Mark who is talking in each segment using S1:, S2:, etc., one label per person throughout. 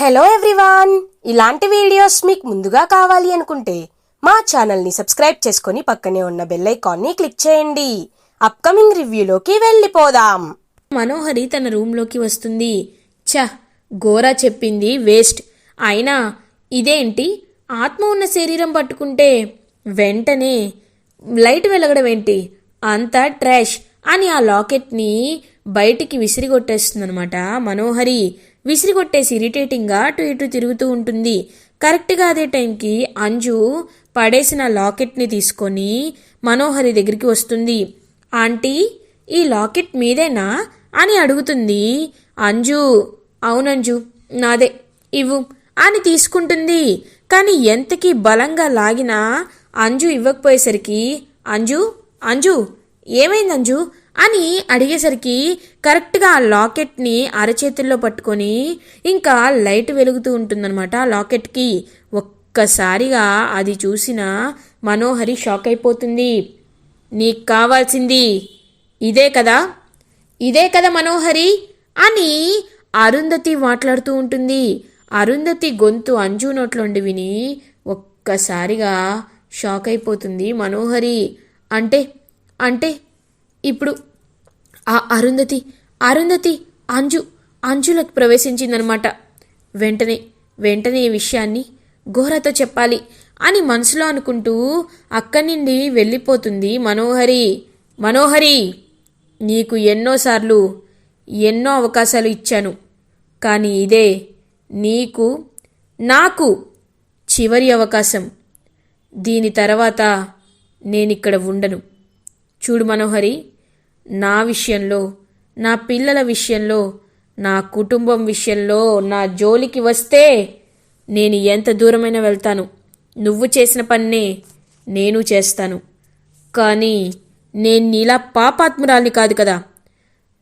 S1: Hello everyone ఇలాంటి videos మీకు ముందుగా కావాలి అనుకుంటే మా ఛానల్ని సబ్స్క్రైబ్ చేసుకొని పక్కనే ఉన్న బెల్ ఐకాన్ని క్లిక్ చేయండి. అప్కమింగ్ రివ్యూలోకి వెళ్ళిపోదాం.
S2: మనోహరి తన రూమ్లోకి వస్తుంది. ఛ గోరా చెప్పింది వేస్ట్ అయినా ఇదేంటి? ఆత్మ ఉన్న శరీరం పట్టుకుంటే వెంటనే లైట్ వెలగడం ఏంటి? అంతా ట్రాష్ అని ఆ లాకెట్ని బయటికి విసిరిగొట్టేస్తుందనమాట మనోహరి విసిరిగొట్టేసి ఇరిటేటింగ్గా అటు ఇటు తిరుగుతూ ఉంటుంది. కరెక్ట్గా అదే టైంకి అంజు పడేసిన లాకెట్ని తీసుకొని మనోహరి దగ్గరికి వస్తుంది. ఆంటీ ఈ లాకెట్ మీదేనా? అని అడుగుతుంది. అంజు అవునంజు నాదే ఇవ్వు అని తీసుకుంటుంది. కానీ ఎంతకి బలంగా లాగినా అంజు ఇవ్వకపోయేసరికి అంజు అంజు ఏమైంది అంజు? అని అడిగేసరికి కరెక్ట్గా ఆ లాకెట్ని అరచేతుల్లో పట్టుకొని ఇంకా లైట్ వెలుగుతూ ఉంటుందన్నమాట ఆ లాకెట్కి. ఒక్కసారిగా అది చూసిన మనోహరి షాక్ అయిపోతుంది. నీకు కావాల్సింది ఇదే కదా? ఇదే కదా మనోహరి? అని అరుంధతి మాట్లాడుతూ ఉంటుంది. అరుంధతి గొంతు అంజు నోట్లోండి విని ఒక్కసారిగా షాక్ అయిపోతుంది మనోహరి. అంటే అంటే ఇప్పుడు ఆ అరుంధతి అరుంధతి అంజు అంజులకు ప్రవేశించిందనమాట. వెంటనే వెంటనే ఈ విషయాన్ని ఘోరతో చెప్పాలి అని మనసులో అనుకుంటూ అక్కడి నుండి వెళ్ళిపోతుంది మనోహరి. మనోహరి నీకు ఎన్నోసార్లు ఎన్నో అవకాశాలు ఇచ్చాను. కానీ ఇదే నీకు నాకు చివరి అవకాశం. దీని తర్వాత నేనిక్కడ ఉండను. చూడు మనోహరి నా విషయంలో నా పిల్లల విషయంలో నా కుటుంబం విషయంలో నా జోలికి వస్తే నేను ఎంత దూరమైనా వెళ్తాను. నువ్వు చేసిన పన్నే నేను చేస్తాను. కానీ నేను నీలా పాపాత్మురాల్ని కాదు కదా.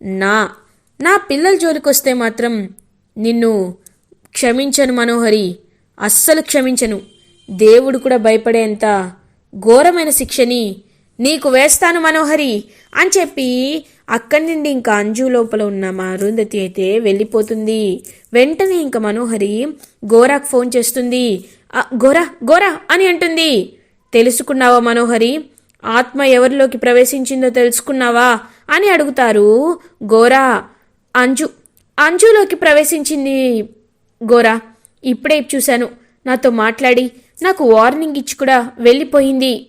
S2: నా నా పిల్లల జోలికొస్తే మాత్రం నిన్ను క్షమించను మనోహరి. అస్సలు క్షమించను. దేవుడు కూడా భయపడేంత ఘోరమైన శిక్షని నీకు వేస్తాను మనోహరి అని చెప్పి అక్కడి నుండి ఇంకా అంజు లోపల ఉన్న మా అరుంధతి అయితే వెళ్ళిపోతుంది. వెంటనే ఇంకా మనోహరి గోరాకు ఫోన్ చేస్తుంది. గోరా గోరా అని అంటుంది. తెలుసుకున్నావా మనోహరి? ఆత్మ ఎవరిలోకి ప్రవేశించిందో తెలుసుకున్నావా? అని అడుగుతారు గోరా. అంజు అంజులోకి ప్రవేశించింది గోరా. ఇప్పుడే చూశాను. నాతో మాట్లాడి నాకు వార్నింగ్ ఇచ్చి కూడా వెళ్ళిపోయింది.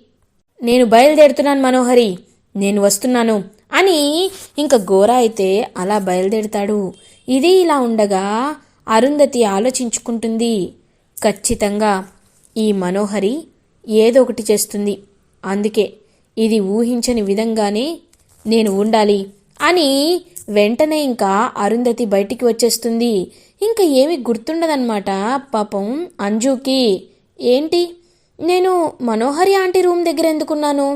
S2: నేను బయలుదేరుతున్నాను మనోహరి నేను వస్తున్నాను అని ఇంకా గోర అయితే అలా బయలుదేరుతాడు. ఇది ఇలా ఉండగా అరుంధతి ఆలోచించుకుంటుంది. ఖచ్చితంగా ఈ మనోహరి ఏదో ఒకటి చేస్తుంది. అందుకే ఇది ఊహించని విధంగానే నేను ఉండాలి అని వెంటనే ఇంకా అరుంధతి బయటికి వచ్చేస్తుంది. ఇంకా ఏమి గుర్తుండదన్నమాట పాపం అంజుకి. ఏంటి? నేను మనోహరి ఆంటీ రూమ్ దగ్గర ఎందుకున్నాను?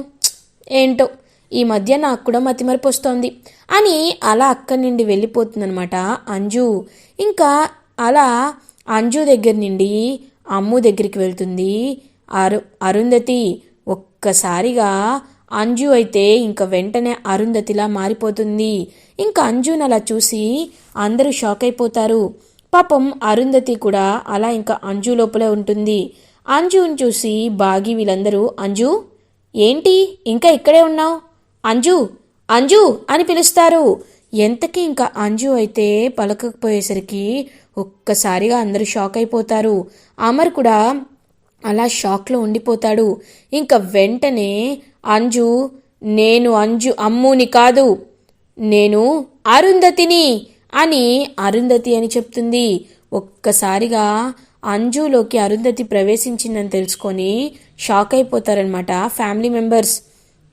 S2: ఏంటో ఈ మధ్య నాకు కూడా మతిమరపు వస్తోంది అని అలా అక్కడి నుండి వెళ్ళిపోతుందనమాట అంజు. ఇంకా అలా అంజు దగ్గర నుండి అమ్ము దగ్గరికి వెళ్తుంది. అరు అరుంధతి ఒక్కసారిగా అంజు అయితే ఇంకా వెంటనే అరుంధతిలా మారిపోతుంది. ఇంకా అంజుని అలా చూసి అందరూ షాక్ అయిపోతారు. పాపం అరుంధతి కూడా అలా ఇంకా అంజు లోపలే ఉంటుంది. అంజుని చూసి బాగి వీళ్ళందరూ అంజు ఏంటి? ఇంకా ఇక్కడే ఉన్నావు? అంజు అంజు! అని పిలుస్తారు. ఎంతకీ ఇంకా అంజు అయితే పలకకపోయేసరికి ఒక్కసారిగా అందరూ షాక్ అయిపోతారు. అమర్ కూడా అలా షాక్లో ఉండిపోతాడు. ఇంకా వెంటనే అంజు నేను అంజు అమ్ముని కాదు. నేను అరుంధతిని అని అరుంధతి అని చెప్తుంది. ఒక్కసారిగా అంజులోకి అరుంధతి ప్రవేశించిందని తెలుసుకొని షాక్ అయిపోతారనమాట ఫ్యామిలీ మెంబర్స్.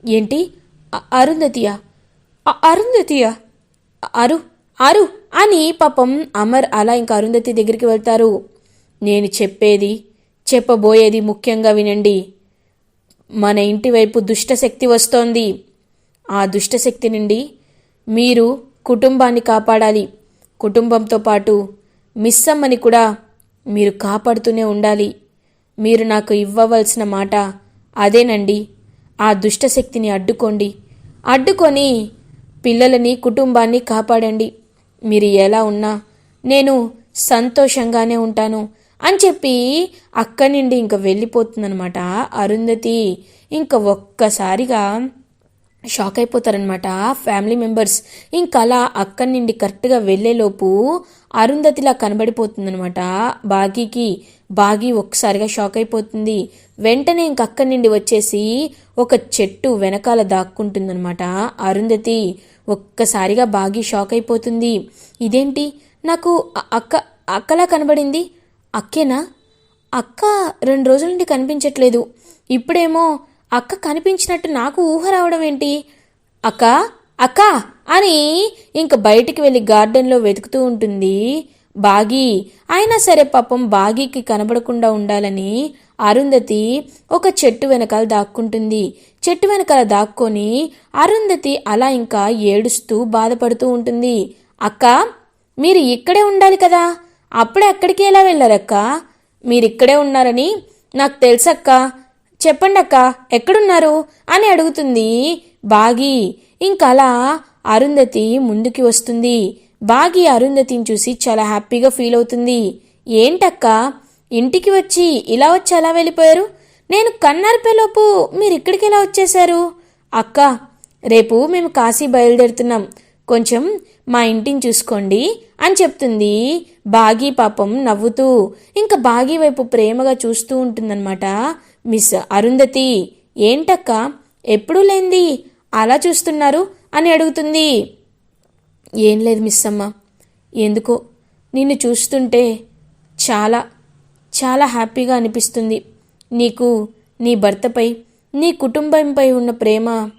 S2: ఏంటి? అరుంధతియా? అరుంధతియా? అరు అరు అని పాపం అమర్ అలా ఇంకా అరుంధతి దగ్గరికి వెళ్తారు. నేను చెప్పేది చెప్పబోయేది ముఖ్యంగా వినండి. మన ఇంటి వైపు దుష్టశక్తి వస్తోంది. ఆ దుష్టశక్తి నుండి మీరు కుటుంబాన్ని కాపాడాలి. కుటుంబంతో పాటు మిస్సమ్మని కూడా మీరు కాపాడుతూనే ఉండాలి. మీరు నాకు ఇవ్వవలసిన మాట అదేనండి. ఆ దుష్టశక్తిని అడ్డుకోండి. అడ్డుకొని పిల్లలని కుటుంబాన్ని కాపాడండి. మీరు ఎలా ఉన్నా నేను సంతోషంగానే ఉంటాను అని చెప్పి అక్కడి నుండి ఇంక వెళ్ళిపోతుందనమాట అరుంధతి. ఇంక ఒక్కసారిగా షాక్ అయిపోతారనమాట ఫ్యామిలీ మెంబర్స్. ఇంకా అలా అక్కడి నుండి కరెక్ట్గా వెళ్ళేలోపు అరుంధతిలా కనబడిపోతుందనమాట బాగీకి బాగి ఒక్కసారిగా షాక్ అయిపోతుంది. వెంటనే ఇంక అక్కడి నుండి వచ్చేసి ఒక చెట్టు వెనకాల దాక్కుంటుందనమాట అరుంధతి ఒక్కసారిగా బాగి షాక్ అయిపోతుంది. ఇదేంటి? నాకు అక్క అక్కలా కనబడింది? అక్కేనా? అక్క రెండు రోజుల నుండి కనిపించట్లేదు. ఇప్పుడేమో అక్క కనిపించినట్టు నాకు ఊహ రావడం ఏంటి? అక్క అక్క అని ఇంక బయటికి వెళ్ళి గార్డెన్లో వెతుకుతూ ఉంటుంది. బాగి అయినా సరే పాపం బాగీకి కనబడకుండా ఉండాలని అరుంధతి ఒక చెట్టు వెనకాల దాక్కుంటుంది. చెట్టు వెనకాల దాక్కొని అరుంధతి అలా ఇంకా ఏడుస్తూ బాధపడుతూ ఉంటుంది. అక్క మీరు ఇక్కడే ఉండాలి కదా? అప్పుడే అక్కడికి ఎలా వెళ్ళారక్క? మీరు ఇక్కడే ఉన్నారని నాకు తెలుసక్క. చెప్పండి అక్క ఎక్కడున్నారు? అని అడుగుతుంది బాగి. ఇంకలా అరుంధతి ముందుకి వస్తుంది. బాగి అరుంధతిని చూసి చాలా హ్యాపీగా ఫీల్ అవుతుంది. ఏంటక్క? ఇంటికి వచ్చి ఇలా వచ్చి అలా వెళ్ళిపోయారు? నేను కన్నారిపోయేలోపు మీరు ఇక్కడికి ఎలా వచ్చేశారు? అక్క రేపు మేము కాశీ బయలుదేరుతున్నాం. కొంచెం మా ఇంటిని చూసుకోండి అని చెప్తుంది బాగి పాపం నవ్వుతూ. ఇంకా బాగి వైపు ప్రేమగా చూస్తూ ఉంటుందన్నమాట. మిస్ అరుంధతి ఏంటక్క? ఎప్పుడూ లేంది? అలా చూస్తున్నారు? అని అడుగుతుంది. ఏం లేదు మిస్ అమ్మ. ఎందుకో? నిన్ను చూస్తుంటే చాలా చాలా హ్యాపీగా అనిపిస్తుంది. నీకు నీ భర్తపై నీ కుటుంబంపై ఉన్న ప్రేమ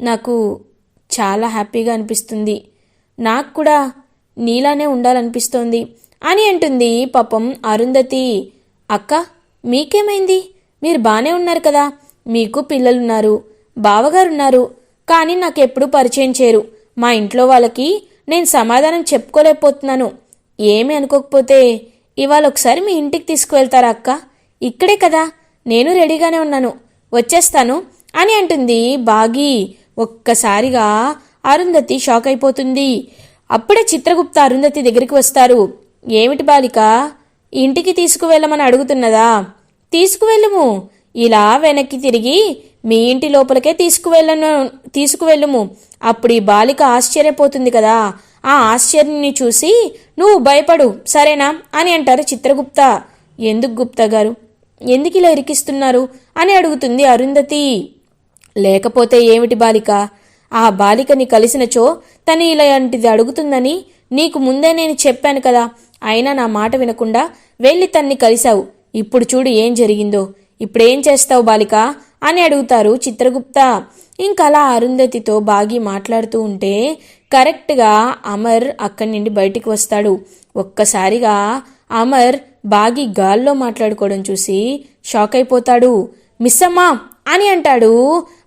S2: నాకు చాలా హ్యాపీగా అనిపిస్తుంది. నాకు కూడా నీలానే ఉండాలనిపిస్తోంది అని అంటుంది పాపం అరుంధతి. అక్క మీకేమైంది? మీరు బానే ఉన్నారు కదా. మీకు పిల్లలున్నారు బావగారున్నారు. కానీ నాకెప్పుడు పరిచయం చేయరు. మా ఇంట్లో వాళ్ళకి నేను సమాధానం చెప్పుకోలేకపోతున్నాను. ఏమీ అనుకోకపోతే ఇవాళ ఒకసారి మీ ఇంటికి తీసుకువెళ్తారా అక్క? ఇక్కడే కదా. నేను రెడీగానే ఉన్నాను. వచ్చేస్తాను అని అంటుంది బాగి. ఒక్కసారిగా అరుంధతి షాక్ అయిపోతుంది. అప్పుడే చిత్రగుప్త అరుంధతి దగ్గరికి వస్తారు. ఏమిటి బాలిక? ఇంటికి తీసుకువెళ్ళమని అడుగుతున్నదా? తీసుకువెళ్ళుము. ఇలా వెనక్కి తిరిగి మీ ఇంటి లోపలికే తీసుకువెళ్ళను తీసుకువెళ్ళుము. అప్పుడు ఈ బాలిక ఆశ్చర్యపోతుంది కదా. ఆ ఆశ్చర్యాన్ని చూసి నువ్వు భయపడు సరేనా? అని అంటారు చిత్రగుప్త. ఎందుకు గుప్తా గారు? ఎందుకు ఇలా ఇరికిస్తున్నారు? అని అడుగుతుంది అరుంధతి. లేకపోతే ఏమిటి బాలిక? ఆ బాలికని కలిసినచో తను ఇలాంటిది అడుగుతుందని నీకు ముందే నేను చెప్పాను కదా. అయినా నా మాట వినకుండా వెళ్ళి తన్ని కలిశావు. ఇప్పుడు చూడు ఏం జరిగిందో. ఇప్పుడేం చేస్తావు బాలిక? అని అడుగుతారు చిత్రగుప్త. ఇంకలా అరుంధతితో బాగి మాట్లాడుతూ ఉంటే కరెక్ట్గా అమర్ అక్కడి నుండి బయటికి వస్తాడు. ఒక్కసారిగా అమర్ బాగి గాల్లో మాట్లాడుకోవడం చూసి షాక్ అయిపోతాడు. మిస్సమ్మా అని అంటాడు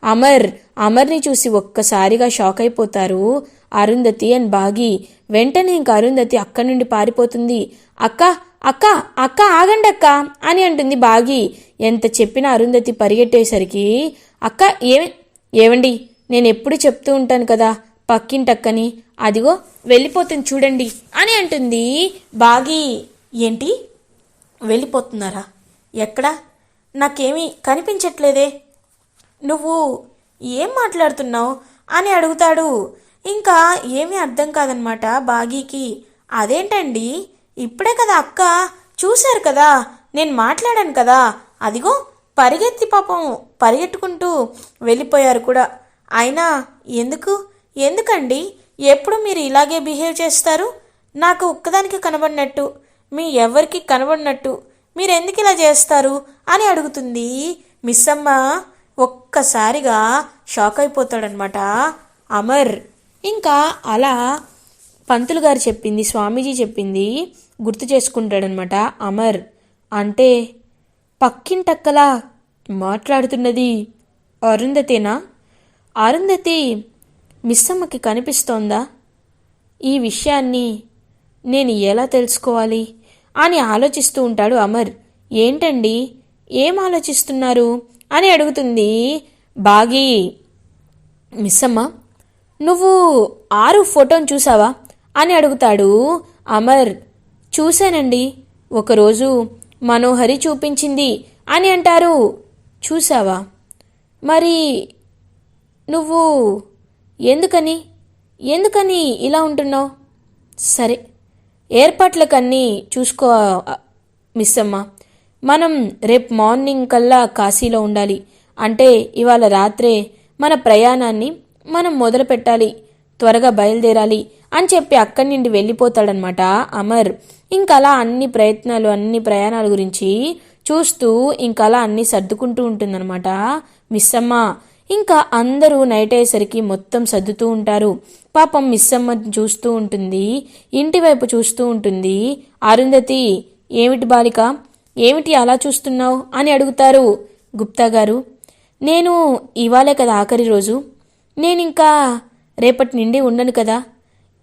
S2: అమర్. అమర్ని చూసి ఒక్కసారిగా షాక్ అయిపోతారు అరుంధతి అండ్ బాగి. వెంటనే ఇంక అరుంధతి అక్కడి నుండి పారిపోతుంది. అక్క అక్క అక్క ఆగండి అక్క అని అంటుంది బాగి. ఎంత చెప్పినా అరుంధతి పరిగెట్టేసరికి అక్క ఏమి ఏవండి నేను ఎప్పుడు చెప్తూ ఉంటాను కదా పక్కింటక్కని అదిగో వెళ్ళిపోతుంది చూడండి అని అంటుంది బాగి. ఏంటి? వెళ్ళిపోతున్నారా? ఎక్కడా? నాకేమీ కనిపించట్లేదే. నువ్వు ఏం మాట్లాడుతున్నావు? అని అడుగుతాడు. ఇంకా ఏమీ అర్థం కాదనమాట బాగీకి. అదేంటండి? ఇప్పుడే కదా అక్క. చూశారు కదా. నేను మాట్లాడాను కదా. అదిగో పరిగెత్తి పాపం పరిగెట్టుకుంటూ వెళ్ళిపోయారు కూడా. అయినా ఎందుకు? ఎందుకండి? ఎప్పుడు మీరు ఇలాగే బిహేవ్ చేస్తారు? నాకు ఒక్కదానికి కనబడినట్టు. మీ ఎవరికి కనబడినట్టు. మీరు ఎందుకు ఇలా చేస్తారు? అని అడుగుతుంది. మిస్ అమ్మ ఒక్కసారిగా షాక్ అయిపోతాడనమాట అమర్. ఇంకా అలా పంతులు గారు చెప్పింది స్వామీజీ చెప్పింది గుర్తు చేసుకుంటాడనమాట. అమర్ అంటే పక్కింటక్కలా మాట్లాడుతున్నది అరుంధతేనా? అరుంధతి మిస్సమ్మకి కనిపిస్తోందా? ఈ విషయాన్ని నేను ఎలా తెలుసుకోవాలి అని ఆలోచిస్తూ ఉంటాడు అమర్. ఏంటండి? ఏం ఆలోచిస్తున్నారు? అని అడుగుతుంది బాగి. మిస్సమ్మ నువ్వు ఆరు ఫోటోని చూసావా? అని అడుగుతాడు అమర్. చూశానండి ఒకరోజు మనోహరి చూపించింది అని అంటారు. చూసావా మరి నువ్వు ఎందుకని ఎందుకని ఇలా ఉంటున్నావు? సరే ఏర్పాట్లకన్నీ చూసుకో మిస్ అమ్మ మనం రేపు మార్నింగ్ కల్లా కాశీలో ఉండాలి. అంటే ఇవాళ రాత్రే మన ప్రయాణాన్ని మనం మొదలు పెట్టాలి త్వరగా బయలుదేరాలి అని చెప్పి అక్కడి నుండి వెళ్ళిపోతాడనమాట అమర్. ఇంకలా అన్ని ప్రయత్నాలు అన్ని ప్రయాణాల గురించి చూస్తూ ఇంకలా అన్ని సర్దుకుంటూ ఉంటుందన్నమాట మిస్ అమ్మ ఇంకా అందరూ నైట్ అయ్యేసరికి మొత్తం సర్దుతూ ఉంటారు. పాపం మిస్సమ్మ చూస్తూ ఉంటుంది ఇంటి వైపు చూస్తూ ఉంటుంది. అరుంధతి ఏమిటి బాలిక? ఏమిటి అలా చూస్తున్నావు? అని అడుగుతారు గుప్తా గారు. నేను ఇవాళే కదా ఆఖరి రోజు. నేనింకా రేపటి నుండి ఉండను కదా.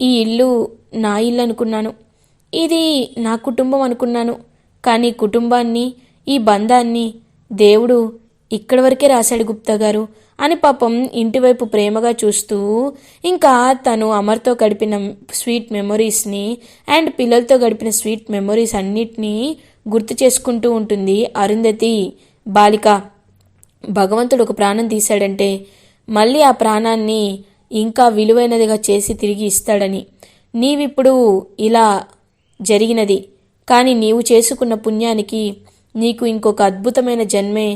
S2: ఈ ఇల్లు నా ఇల్లు అనుకున్నాను ఇది నా కుటుంబం అనుకున్నాను. కానీ కుటుంబాన్ని ఈ బంధాన్ని దేవుడు ఇక్కడి వరకే రాశాడు గుప్తా గారు అని పాపం ఇంటివైపు ప్రేమగా చూస్తూ ఇంకా తను అమర్తో గడిపిన స్వీట్ మెమొరీస్ని అండ్ పిల్లలతో గడిపిన స్వీట్ మెమొరీస్ అన్నిటినీ గుర్తు చేసుకుంటూ ఉంటుంది అరుంధతి బాలిక. భగవంతుడు ఒక ప్రాణం తీశాడంటే మళ్ళీ ఆ ప్రాణాన్ని ఇంకా విలువైనదిగా చేసి తిరిగి ఇస్తాడని. నీవిప్పుడు ఇలా జరిగినది. కానీ నీవు చేసుకున్న పుణ్యానికి నీకు ఇంకొక అద్భుతమైన జన్మే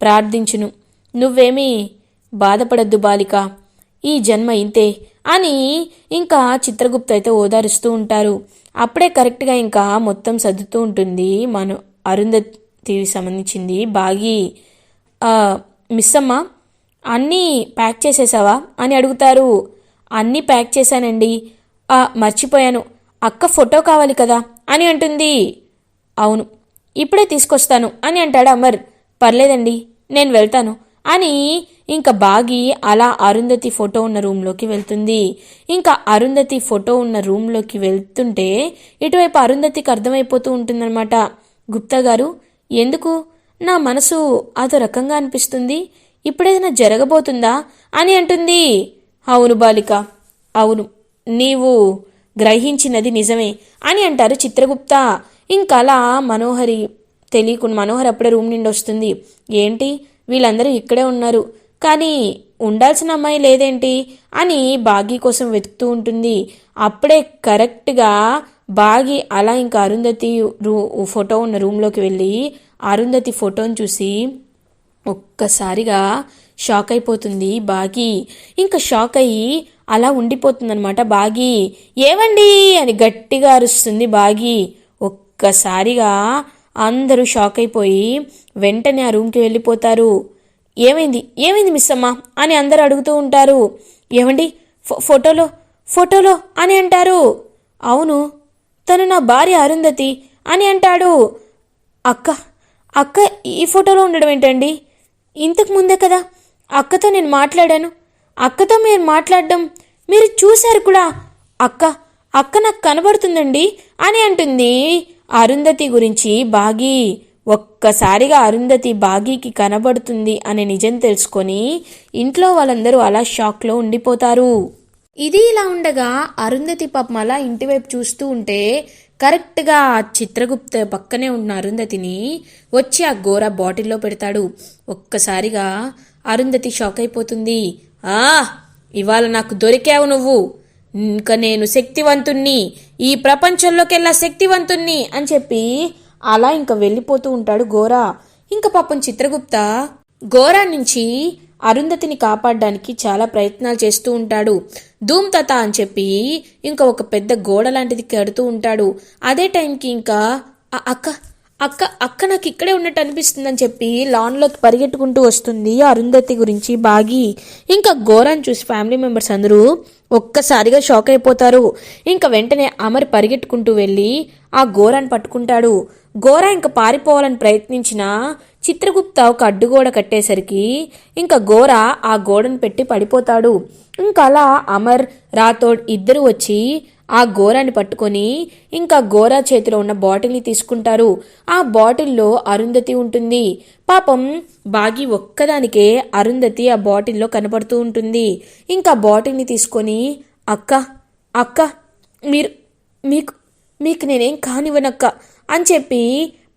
S2: ప్రార్థించును. నువ్వేమీ బాధపడద్దు బాలిక. ఈ జన్మ ఇంతే అని ఇంకా చిత్రగుప్త అయితే ఓదారుస్తూ ఉంటారు. అప్పుడే కరెక్ట్గా ఇంకా మొత్తం సర్దుతూ ఉంటుంది మన అరుంధతికి సంబంధించింది బాగి మిస్ అమ్మ అన్నీ ప్యాక్ చేసేసావా? అని అడుగుతారు. అన్నీ ప్యాక్ చేశానండి. "ఆ, మర్చిపోయాను. అక్క ఫోటో కావాలి కదా? అని అంటుంది. అవును. ఇప్పుడే తీసుకొస్తాను అని అంటాడు అమర్. పర్లేదండి నేను వెళ్తాను అని ఇంకా బాగి అలా అరుంధతి ఫోటో ఉన్న రూమ్లోకి వెళ్తుంది. ఇంకా అరుంధతి ఫోటో ఉన్న రూమ్లోకి వెళ్తుంటే ఇటువైపు అరుంధతికి అర్థమైపోతూ ఉంటుందన్నమాట. గుప్తా గారు ఎందుకు? నా మనసు అదో రకంగా అనిపిస్తుంది. ఇప్పుడేదైనా జరగబోతుందా అని అంటుంది. అవును బాలిక అవును నీవు గ్రహించినది నిజమే అని అంటారు చిత్రగుప్త. ఇంకలా మనోహరి తెలియకుండా మనోహర్ అప్పుడే రూమ్ నుండి వస్తుంది. ఏంటి? వీళ్ళందరూ ఇక్కడే ఉన్నారు. కానీ ఉండాల్సిన అమ్మాయి లేదేంటి? అని బాగి కోసం వెతుకుతూ ఉంటుంది. అప్పుడే కరెక్ట్గా బాగి అలా ఇంకా అరుంధతి రూ ఫోటో ఉన్న రూమ్లోకి వెళ్ళి అరుంధతి ఫోటోని చూసి ఒక్కసారిగా షాక్ అయిపోతుంది బాగి. ఇంకా షాక్ అయ్యి అలా ఉండిపోతుందన్నమాట బాగి. ఏవండి అని గట్టిగా అరుస్తుంది బాగి. ఒక్కసారిగా అందరూ షాక్ అయిపోయి వెంటనే ఆ రూమ్కి వెళ్ళిపోతారు. ఏమైంది? ఏమైంది మిస్ అమ్మ అని అందరూ అడుగుతూ ఉంటారు. ఏమండి ఫో- ఫోటోలో ఫోటోలో అని అంటారు. అవును తను నా భార్య అరుంధతి అని అంటాడు. అక్క అక్క ఈ ఫోటోలో ఉండడం ఏంటండి? ఇంతకు ముందే కదా అక్కతో నేను మాట్లాడాను. అక్కతో మీరు మాట్లాడడం మీరు చూశారు కూడా. అక్క అక్క నాకు కనబడుతుందండి అని అంటుంది అరుంధతి గురించి. బాగి ఒక్కసారిగా అరుంధతి బాగీకి కనబడుతుంది అనే నిజం తెలుసుకొని ఇంట్లో వాళ్ళందరూ అలా షాక్లో ఉండిపోతారు. ఇది ఇలా ఉండగా అరుంధతి పాపం అలా ఇంటివైపు చూస్తూ ఉంటే కరెక్ట్గా ఆ చిత్రగుప్త పక్కనే ఉన్న అరుంధతిని వచ్చి ఆ గోర బాటిల్లో పెడతాడు. ఒక్కసారిగా అరుంధతి షాక్ అయిపోతుంది. ఆ ఇవాళ నాకు దొరికావు నువ్వు. ఇంకా నేను శక్తివంతుణ్ణి. ఈ ప్రపంచంలోకెల్లా శక్తివంతుణ్ణి అని చెప్పి అలా ఇంకా వెళ్ళిపోతూ ఉంటాడు గోరా ఇంకా పాపం చిత్రగుప్త గోరా నుంచి అరుంధతిని కాపాడడానికి చాలా ప్రయత్నాలు చేస్తూ ఉంటాడు. ధూమ్ తత అని చెప్పి ఇంకా ఒక పెద్ద గోడ లాంటిది కడుతూ ఉంటాడు. అదే టైంకి ఇంకా అక్క అక్క అక్క నాకు ఇక్కడే ఉన్నట్టు అనిపిస్తుందని చెప్పి లాన్లోకి పరిగెట్టుకుంటూ వస్తుంది అరుంధతి గురించి బాగి. ఇంకా ఘోరాన్ని చూసి ఫ్యామిలీ మెంబర్స్ అందరూ ఒక్కసారిగా షాక్ అయిపోతారు. ఇంకా వెంటనే అమర్ పరిగెట్టుకుంటూ వెళ్ళి ఆ ఘోరాన్ని పట్టుకుంటాడు. ఘోరా ఇంకా పారిపోవాలని ప్రయత్నించినా చిత్రగుప్త ఒక అడ్డుగోడ కట్టేసరికి ఇంకా ఘోర ఆ గోడను పెట్టి పడిపోతాడు. ఇంకా అలా అమర్ రాథోడ్ ఇద్దరు వచ్చి ఆ గోరాన్ని పట్టుకొని ఇంకా గోరా చేతిలో ఉన్న బాటిల్ని తీసుకుంటారు. ఆ బాటిల్లో అరుంధతి ఉంటుంది. పాపం బాగి ఒక్కదానికే అరుంధతి ఆ బాటిల్లో కనపడుతూ ఉంటుంది. ఇంకా బాటిల్ని తీసుకొని అక్క అక్క మీరు మీకు మీకు నేనేం కానివ్వనక్క అని చెప్పి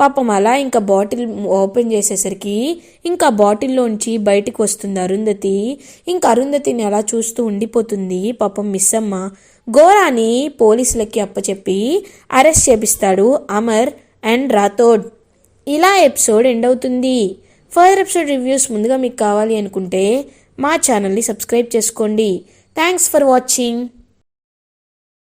S2: పాపం అలా ఇంకా బాటిల్ ఓపెన్ చేసేసరికి ఇంకా బాటిల్లోంచి బయటకు వస్తుంది అరుంధతి. ఇంకా అరుంధతిని అలా చూస్తూ ఉండిపోతుంది పాపం మిస్ అమ్మ గోరాని పోలీసులకి అప్పచెప్పి అరెస్ట్ చేపిస్తాడు అమర్ అండ్ రాథోడ్. ఇలా ఎపిసోడ్ ఎండ్ అవుతుంది. ఫర్దర్ ఎపిసోడ్ రివ్యూస్ ముందుగా మీకు కావాలి అనుకుంటే మా ఛానల్ని సబ్స్క్రైబ్ చేసుకోండి. Thanks for watching.